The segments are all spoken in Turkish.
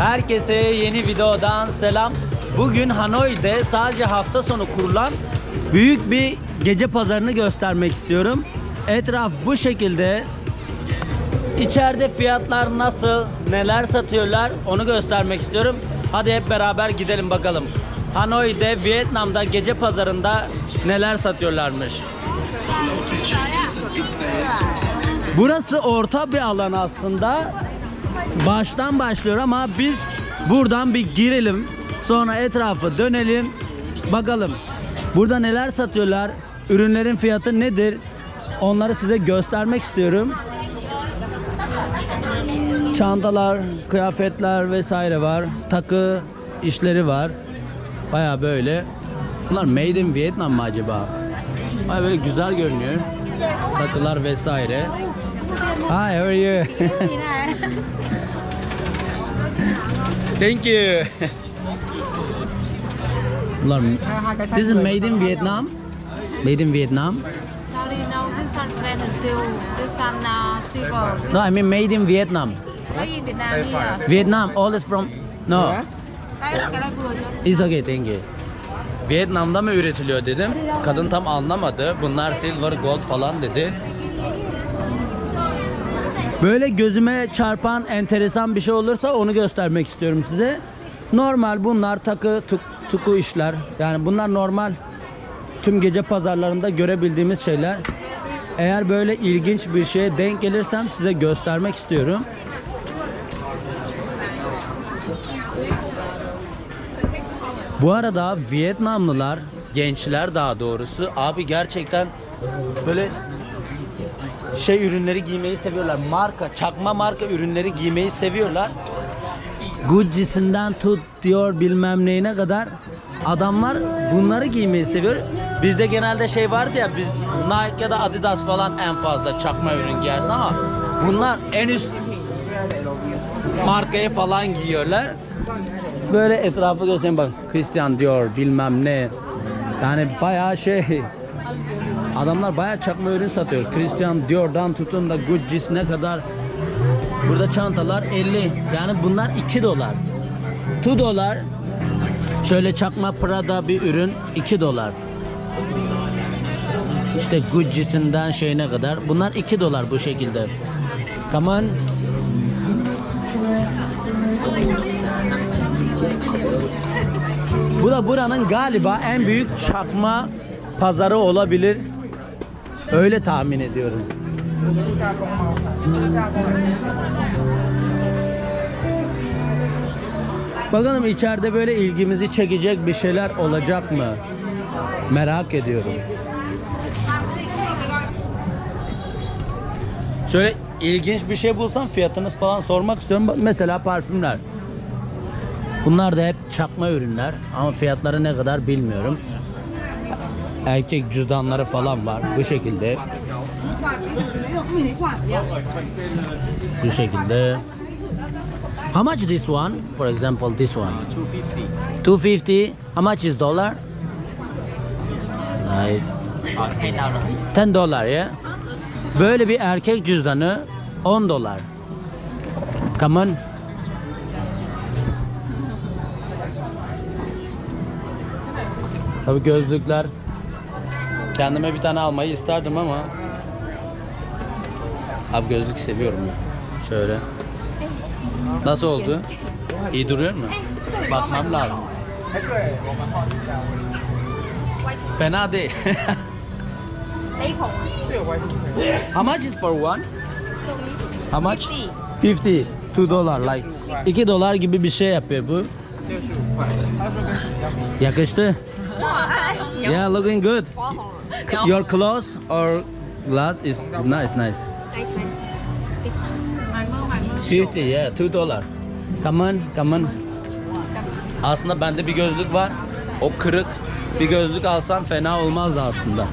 Herkese yeni videodan selam. Bugün Hanoi'de sadece hafta sonu kurulan büyük bir gece pazarını göstermek istiyorum. Etraf bu şekilde. İçeride fiyatlar nasıl, neler satıyorlar onu göstermek istiyorum. Hadi hep beraber gidelim bakalım. Hanoi'de, Vietnam'da gece pazarında neler satıyorlarmış. Burası orta bir alan aslında. Baştan başlıyor ama biz buradan bir girelim. Sonra etrafı dönelim. Bakalım. Burada neler satıyorlar? Ürünlerin fiyatı nedir? Onları size göstermek istiyorum. Çantalar, kıyafetler vesaire var. Takı işleri var. Baya böyle. Bunlar made in Vietnam mı acaba? Baya böyle güzel görünüyor. Takılar vesaire. Hi, how are you? Thank you. Bunlar This is made in Vietnam. Made in Vietnam. Sorry, no, this one stainless steel, this one uh, silver. No, I mean made in Vietnam. Made in Việt Nam here. Vietnam, all is from No. It's okay, thank you. Vietnam'da mı üretiliyor dedim. Kadın tam anlamadı. Bunlar silver, gold falan dedi. Böyle gözüme çarpan enteresan bir şey olursa onu göstermek istiyorum size. Normal bunlar takı tuk, tuku işler. Yani bunlar normal tüm gece pazarlarında görebildiğimiz şeyler. Eğer böyle ilginç bir şeye denk gelirsem size göstermek istiyorum. Bu arada Vietnamlılar, gençler daha doğrusu abi gerçekten böyle şey ürünleri giymeyi seviyorlar. Marka, çakma marka ürünleri giymeyi seviyorlar. Gucci'sinden tut diyor bilmem neyine kadar adamlar bunları giymeyi seviyor. Bizde genelde şey vardı ya biz Nike ya da Adidas falan en fazla çakma ürün giyersin ama bunlar en üst markayı falan giyiyorlar. Böyle etrafı göstereyim bak. Christian diyor bilmem ne. Yani bayağı şey. Adamlar bayağı çakma ürün satıyor. Christian Dior'dan tutun da Gucci'sine kadar. Burada çantalar 50. Yani bunlar 2 dolar. 2 dolar. Şöyle çakma Prada bir ürün 2 dolar. İşte Gucci'sinden şeyine kadar. Bunlar 2 dolar bu şekilde. Come on. Bu da buranın galiba en büyük çakma pazarı olabilir. Öyle tahmin ediyorum. Bakalım içeride böyle ilgimizi çekecek bir şeyler olacak mı? Merak ediyorum. Şöyle ilginç bir şey bulsam fiyatınız falan sormak istiyorum. Mesela parfümler. Bunlar da hep çakma ürünler ama fiyatları ne kadar bilmiyorum. Erkek cüzdanları falan var bu şekilde. Bu şekilde. How much this one? For example, this one. 250. How much is dollar? Right. 10 dolar ya. Böyle bir erkek cüzdanı 10 dolar. Come on. Tabii gözlükler. Kendime bir tane almayı isterdim ama Abi gözlük seviyorum ya. Şöyle. Nasıl oldu? İyi duruyor mu? Bakmam lazım. Fena değil. How much is for one? How much? 50. 2 dolar like 2 dolar gibi bir şey yapıyor bu. Yakıştı. Yeah, looking good. Your clothes or glass is nice, nice. 50, yeah, 2 dolar. Come on, come on. Aslında bende bir gözlük var. O kırık. Bir gözlük alsam fena olmazdı aslında.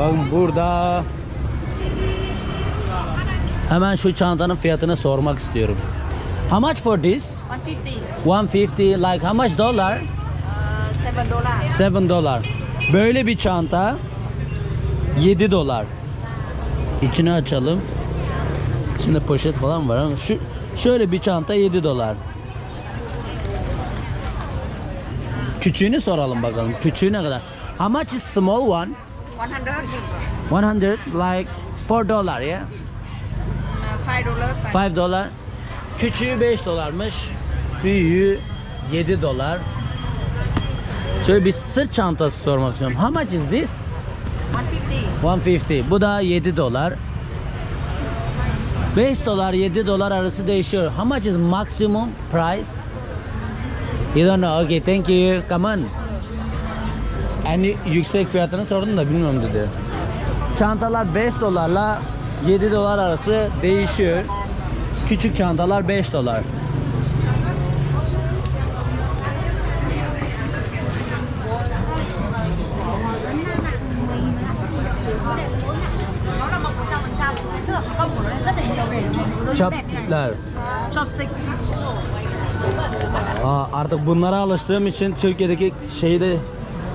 Bakın burada Hemen şu çantanın fiyatını sormak istiyorum. How much for this? 150. 150 like how much dollar? Uh, 7 dollars. 7 dolar. Böyle bir çanta 7 dolar. İçini açalım. İçinde poşet falan var ama şu şöyle bir çanta 7 dolar. Küçüğünü soralım bakalım. Küçüğü ne kadar? How much is small one? 100. 100 like 4 dolar ya. 5 dollars. 5 dolar. Küçüğü 5 dolarmış. Büyüğü 7 dolar. Şöyle bir sırt çantası sormak istiyorum. How much is this? 150. 150. Bu da 7 dolar. 5 dolar 7 dolar arası değişiyor. How much is maximum price? You don't know. Okay, thank you. Come on. En yüksek fiyatını sordum da bilmiyorum dedi. Çantalar 5 dolarla 7 dolar arası değişiyor. Küçük çantalar 5 dolar. Chopstickler. Chopstick. Aa, artık bunlara alıştığım için Türkiye'deki şeyi de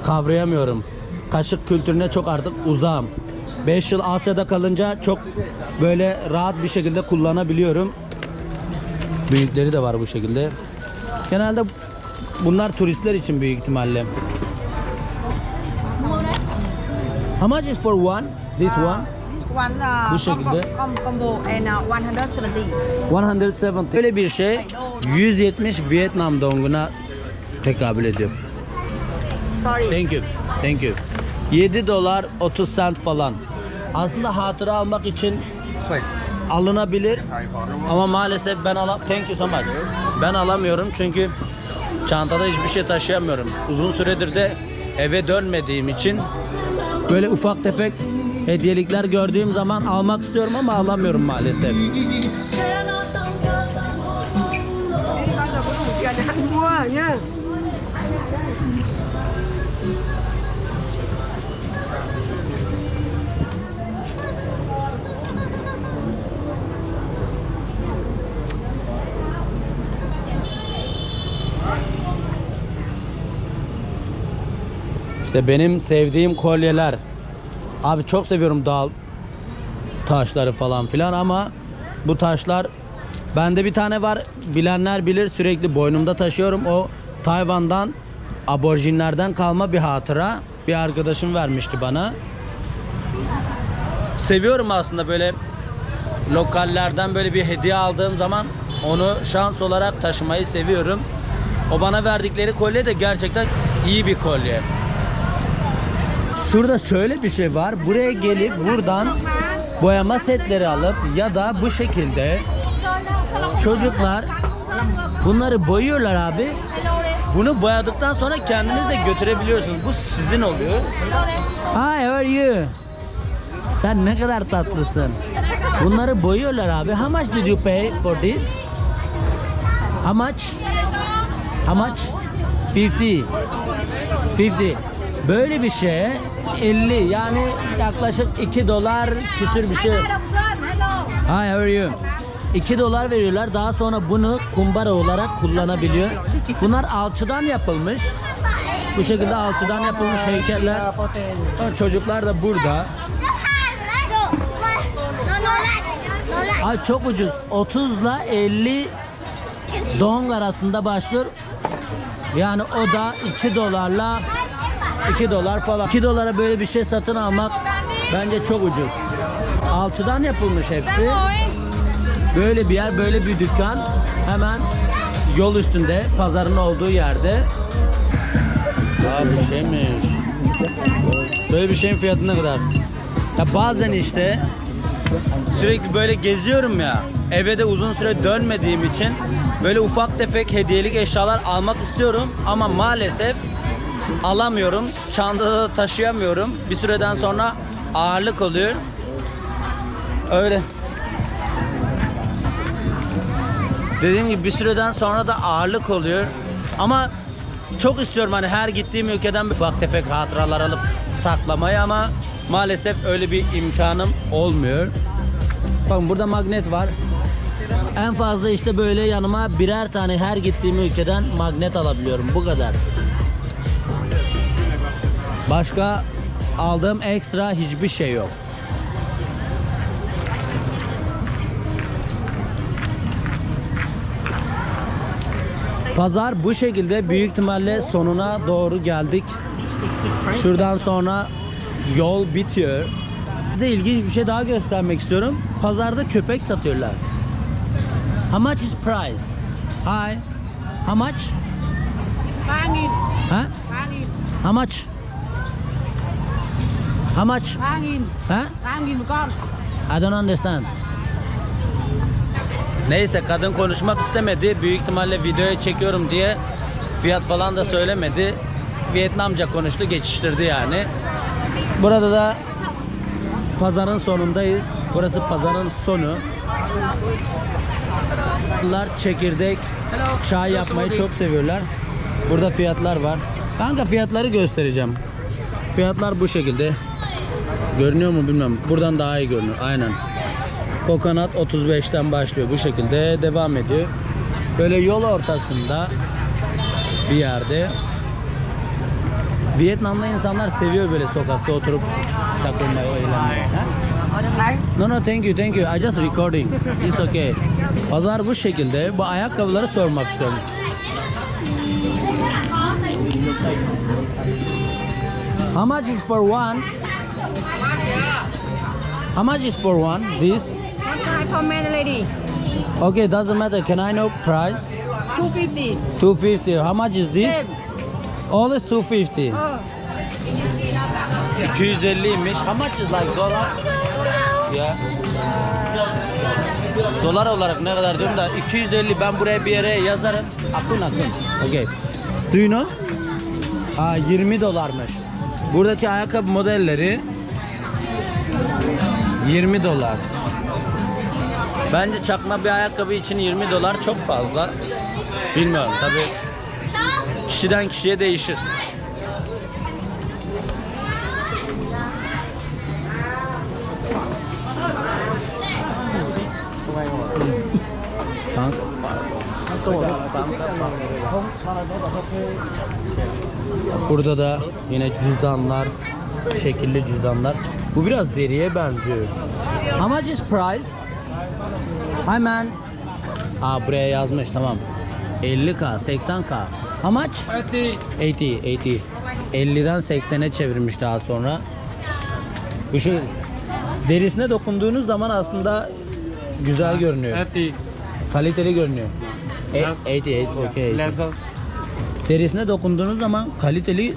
kavrayamıyorum. Kaşık kültürüne çok artık uzağım. 5 yıl Asya'da kalınca çok böyle rahat bir şekilde kullanabiliyorum. Büyükleri de var bu şekilde. Genelde bunlar turistler için büyük ihtimalle. How much is for one? This one? This one uh, Bu şekilde. combo and uh, 170. 170. Böyle bir şey 170 Vietnam donguna tekabül ediyor. Sorry. Thank you. Thank you. 7 dolar 30 cent falan. Aslında hatıra almak için alınabilir. Ama maalesef ben alam Thank you so much. Ben alamıyorum çünkü çantada hiçbir şey taşıyamıyorum. Uzun süredir de eve dönmediğim için böyle ufak tefek hediyelikler gördüğüm zaman almak istiyorum ama alamıyorum maalesef. İşte benim sevdiğim kolyeler. Abi çok seviyorum dağ taşları falan filan ama bu taşlar bende bir tane var. Bilenler bilir sürekli boynumda taşıyorum. O Tayvan'dan aborjinlerden kalma bir hatıra. Bir arkadaşım vermişti bana. Seviyorum aslında böyle lokallerden böyle bir hediye aldığım zaman onu şans olarak taşımayı seviyorum. O bana verdikleri kolye de gerçekten iyi bir kolye. Şurada şöyle bir şey var. Buraya gelip buradan boyama setleri alıp ya da bu şekilde çocuklar bunları boyuyorlar abi. Bunu boyadıktan sonra kendiniz de götürebiliyorsunuz. Bu sizin oluyor. Hi, how are you? Sen ne kadar tatlısın. Bunları boyuyorlar abi. How much did you pay for this? How much? How much? 50. 50. Böyle bir şeye 50 yani yaklaşık 2 dolar küsür bir şey. Hi, how are you? 2 dolar veriyorlar. Daha sonra bunu kumbara olarak kullanabiliyor. Bunlar alçıdan yapılmış. Bu şekilde alçıdan yapılmış heykeller. Çocuklar da burada. Ay çok ucuz. 30 ile 50 dong arasında başlıyor. Yani o da 2 dolarla 2 dolar falan. 2 dolara böyle bir şey satın almak bence çok ucuz. Alçıdan yapılmış hepsi. Böyle bir yer, böyle bir dükkan. Hemen yol üstünde, pazarın olduğu yerde. Aa bu şeymiş. Böyle bir şeyin fiyatı ne kadar? Ya bazen işte sürekli böyle geziyorum ya. Eve de uzun süre dönmediğim için böyle ufak tefek hediyelik eşyalar almak istiyorum ama maalesef alamıyorum. Çantada da taşıyamıyorum. Bir süreden sonra ağırlık oluyor. Öyle. Dediğim gibi bir süreden sonra da ağırlık oluyor. Ama çok istiyorum hani her gittiğim ülkeden bir ufak tefek hatıralar alıp saklamayı ama maalesef öyle bir imkanım olmuyor. Bakın burada magnet var. En fazla işte böyle yanıma birer tane her gittiğim ülkeden magnet alabiliyorum. Bu kadar. Başka aldığım ekstra hiçbir şey yok. Pazar bu şekilde büyük ihtimalle sonuna doğru geldik. Şuradan sonra yol bitiyor. Size ilginç bir şey daha göstermek istiyorum. Pazarda köpek satıyorlar. How much is price? Hi. How much? How much? How much? ba nghìn Ha? ba nghìn một con I don't understand. Neyse kadın konuşmak istemedi. Büyük ihtimalle videoya çekiyorum diye fiyat falan da söylemedi. Vietnamca konuştu, geçiştirdi yani. Burada da pazarın sonundayız. Burası pazarın sonu. Bunlar çekirdek, çay yapmayı çok seviyorlar. Burada fiyatlar var. Kanka fiyatları göstereceğim. Fiyatlar bu şekilde. Görünüyor mu bilmem. Buradan daha iyi görünüyor. Aynen. Kokonat 35'ten başlıyor. Bu şekilde devam ediyor. Böyle yol ortasında bir yerde. Vietnam'da insanlar seviyor böyle sokakta oturup takılmayı, eğlenmeyi. No no thank you thank you. I just recording. It's okay. Pazar bu şekilde. Bu ayakkabıları sormak istiyorum. How much is for one? How much is for one? This? size for man lady Okay, doesn't matter. Can I know price? 250 250. How much is this? Same. All is 250. ờ 250'ymiş. How much is like dollar? Ya. Dolar olarak ne kadar diyorum da 250 ben buraya bir yere yazarım. Akın akın. Okay. Do you know? Aa 20 dolarmış. Buradaki ayakkabı modelleri 20 dolar. Bence çakma bir ayakkabı için 20 dolar çok fazla. Bilmiyorum tabi kişiden kişiye değişir. Burada da yine cüzdanlar, şekilli cüzdanlar. Bu biraz deriye benziyor. How much is price? Hi man. Aa buraya yazmış tamam. 50k, 80k. How much? 80. 80, 80. 50'den 80'e çevirmiş daha sonra. Bu şey derisine dokunduğunuz zaman aslında güzel görünüyor. Happy. Kaliteli görünüyor. E, 88, okay. Derisine dokunduğunuz zaman kaliteli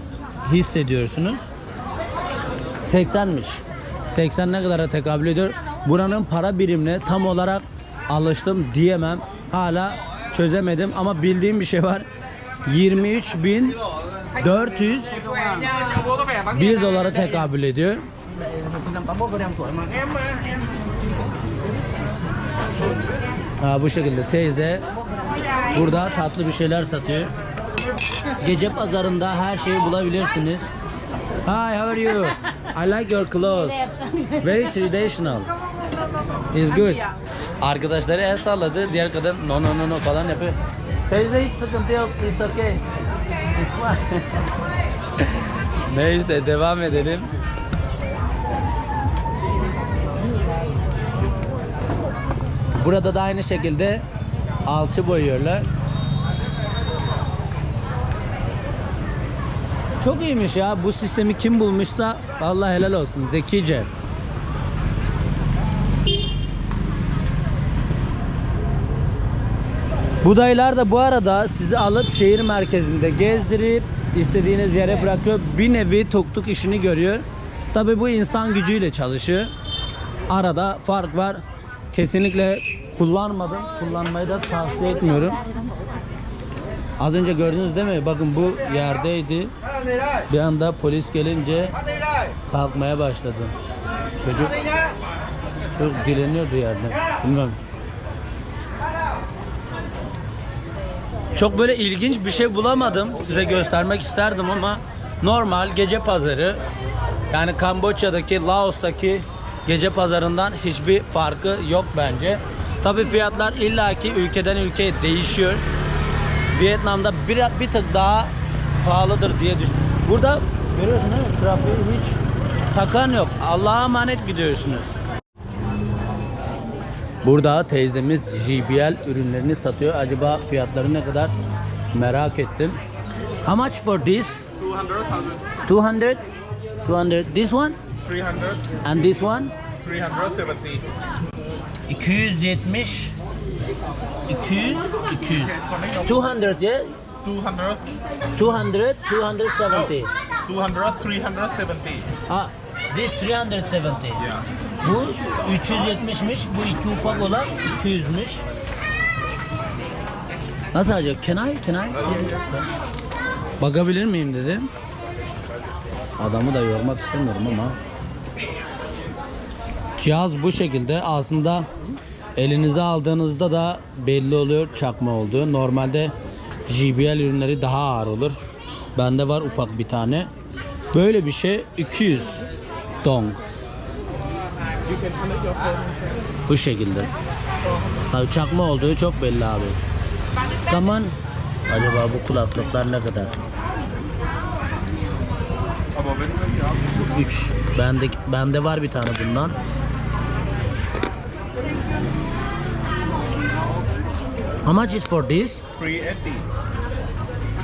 hissediyorsunuz. 80'miş. 80 ne kadara tekabül ediyor? Buranın para birimine tam olarak alıştım diyemem. Hala çözemedim ama bildiğim bir şey var. 23.400 1 dolara tekabül ediyor. Ha, bu şekilde teyze burada tatlı bir şeyler satıyor. Gece pazarında her şeyi bulabilirsiniz. Hi, how are you? I like your clothes. Very traditional. It's good. Arkadaşları el salladı. Diğer kadın no no no no falan yapıyor. Teyze hiç sıkıntı yok. It's okay. It's fine. Neyse devam edelim. Burada da aynı şekilde alçı boyuyorlar. Çok iyiymiş ya. Bu sistemi kim bulmuşsa vallahi helal olsun. Zekice. Budaylar da bu arada sizi alıp şehir merkezinde gezdirip istediğiniz yere bırakıyor. Bir nevi tuk tuk işini görüyor. Tabi bu insan gücüyle çalışıyor. Arada fark var. Kesinlikle kullanmadım. Kullanmayı da tavsiye etmiyorum. Az önce gördünüz değil mi? Bakın bu yerdeydi. Bir anda polis gelince kalkmaya başladı. Çocuk çok dileniyordu yerde. Bilmem. Çok böyle ilginç bir şey bulamadım. Size göstermek isterdim ama normal gece pazarı. Yani Kamboçya'daki, Laos'taki gece pazarından hiçbir farkı yok bence. Tabi fiyatlar illaki ülkeden ülkeye değişiyor. Vietnam'da bir, bir tık daha pahalıdır diye düşün. Burada görüyorsun değil mi? Trafiği hiç takan yok. Allah'a emanet gidiyorsunuz. Burada teyzemiz JBL ürünlerini satıyor. Acaba fiyatları ne kadar merak ettim. How much for this? 200,000. 200? 200. This one? 300. And this one? 370. 270 200 200 200 yeah 200. 200 270 200. 370. ah this 370 Yeah. bu 370'miş bu iki ufak olan 200'müş Nasıl acaba? Can I? Can I? Bakabilir miyim dedim. Adamı da yormak istemiyorum ama. Cihaz bu şekilde. Aslında elinize aldığınızda da belli oluyor çakma olduğu. Normalde JBL ürünleri daha ağır olur. Bende var ufak bir tane. Böyle bir şey 200 dong. Bu şekilde. Tabii çakma olduğu çok belli abi. Zaman acaba bu kulaklıklar ne kadar? 3. Bende bende var bir tane bundan. How much is for this? 380.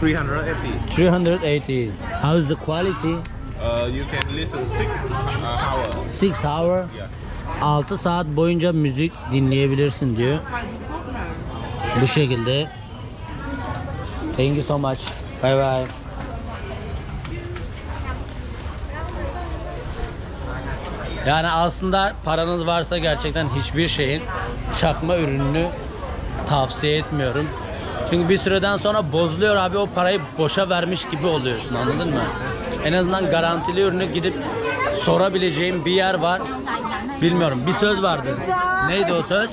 380. 380. How is the quality? Uh, you can listen six uh, hours. 6 hour. Yeah. 6 saat boyunca müzik dinleyebilirsin diyor. Bu şekilde. Thank you so much. Bye bye. Yani aslında paranız varsa gerçekten hiçbir şeyin çakma ürününü tavsiye etmiyorum. Çünkü bir süreden sonra bozuluyor abi o parayı boşa vermiş gibi oluyorsun anladın mı? En azından garantili ürünü gidip sorabileceğim bir yer var. Bilmiyorum bir söz vardı. Neydi o söz?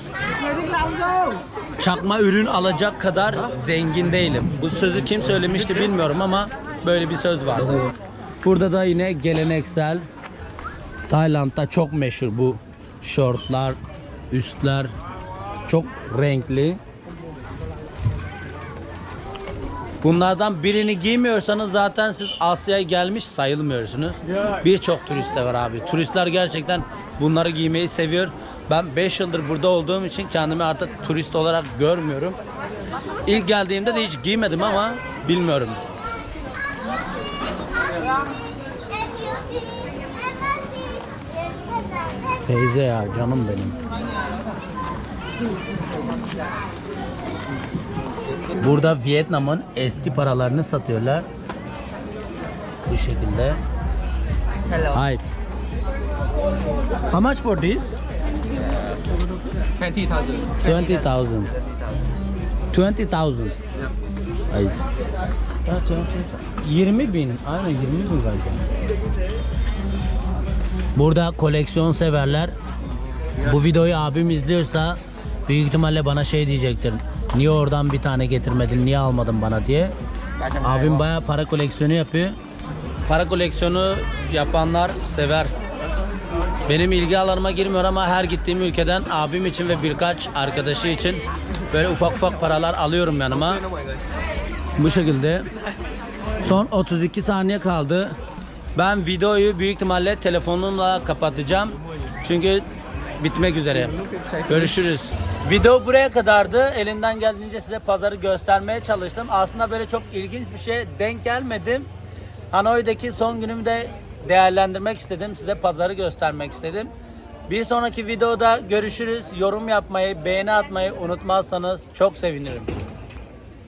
Çakma ürün alacak kadar zengin değilim. Bu sözü kim söylemişti bilmiyorum ama böyle bir söz vardı. Burada da yine geleneksel Tayland'da çok meşhur bu şortlar, üstler çok renkli. Bunlardan birini giymiyorsanız zaten siz Asya'ya gelmiş sayılmıyorsunuz. Birçok turist de var abi. Turistler gerçekten bunları giymeyi seviyor. Ben 5 yıldır burada olduğum için kendimi artık turist olarak görmüyorum. İlk geldiğimde de hiç giymedim ama bilmiyorum. Teyze ya canım benim. Burada Vietnam'ın eski paralarını satıyorlar. Bu şekilde. Hi. How much for this? 20,000. 20,000. 20,000. Ay. Ya, 20 bin. Aynen 20 bin galiba. Burada koleksiyon severler. Bu videoyu abim izliyorsa büyük ihtimalle bana şey diyecektir. Niye oradan bir tane getirmedin, niye almadın bana diye. Abim bayağı para koleksiyonu yapıyor. Para koleksiyonu yapanlar sever. Benim ilgi alanıma girmiyor ama her gittiğim ülkeden abim için ve birkaç arkadaşı için böyle ufak ufak paralar alıyorum yanıma. Bu şekilde. Son 32 saniye kaldı. Ben videoyu büyük ihtimalle telefonumla kapatacağım. Çünkü bitmek üzere. Görüşürüz. Video buraya kadardı. Elimden geldiğince size pazarı göstermeye çalıştım. Aslında böyle çok ilginç bir şey denk gelmedim. Hanoi'deki son günümü de değerlendirmek istedim. Size pazarı göstermek istedim. Bir sonraki videoda görüşürüz. Yorum yapmayı, beğeni atmayı unutmazsanız çok sevinirim.